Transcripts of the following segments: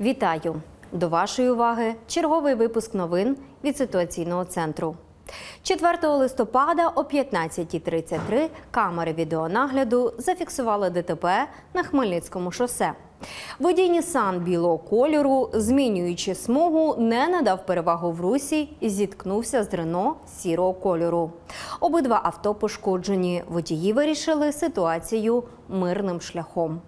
Вітаю! До вашої уваги черговий випуск новин від ситуаційного центру. 4 листопада о 15.33 камери відеонагляду зафіксували ДТП на Хмельницькому шосе. Водій Нісан білого кольору, змінюючи смугу, не надав перевагу в русі і зіткнувся з Рено сірого кольору. Обидва авто пошкоджені. Водії вирішили ситуацію мирним шляхом.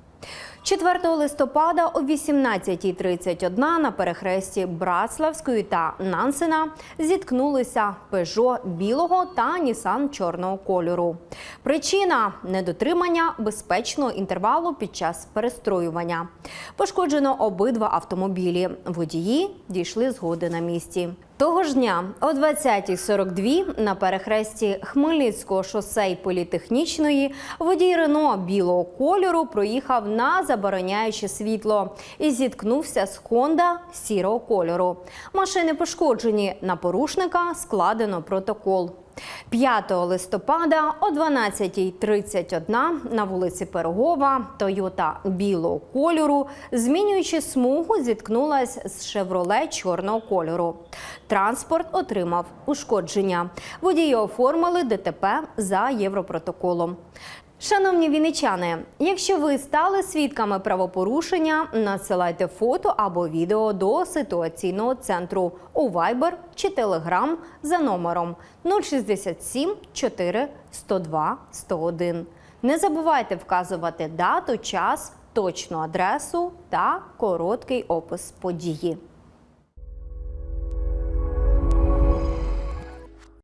4 листопада о 18.31 на перехресті Братславської та Нансена зіткнулися Пежо білого та Нісан чорного кольору. Причина недотримання безпечного інтервалу під час перестроювання. Пошкоджено обидва автомобілі. Водії дійшли згоди на місці. Того ж дня о 20.42 на перехресті Хмельницького шосе і політехнічної водій Рено білого кольору проїхав на забороняюче світло і зіткнувся з Хонда сірого кольору. Машини пошкоджені. На порушника складено протокол. 5 листопада о 12.31 на вулиці Пирогова Тойота білого кольору, змінюючи смугу, зіткнулась з Шевроле чорного кольору. Транспорт отримав ушкодження. Водії оформили ДТП за європротоколом. Шановні вінничани, якщо ви стали свідками правопорушення, надсилайте фото або відео до ситуаційного центру у Viber чи Telegram за номером 067 4 102 101. Не забувайте вказувати дату, час, точну адресу та короткий опис події.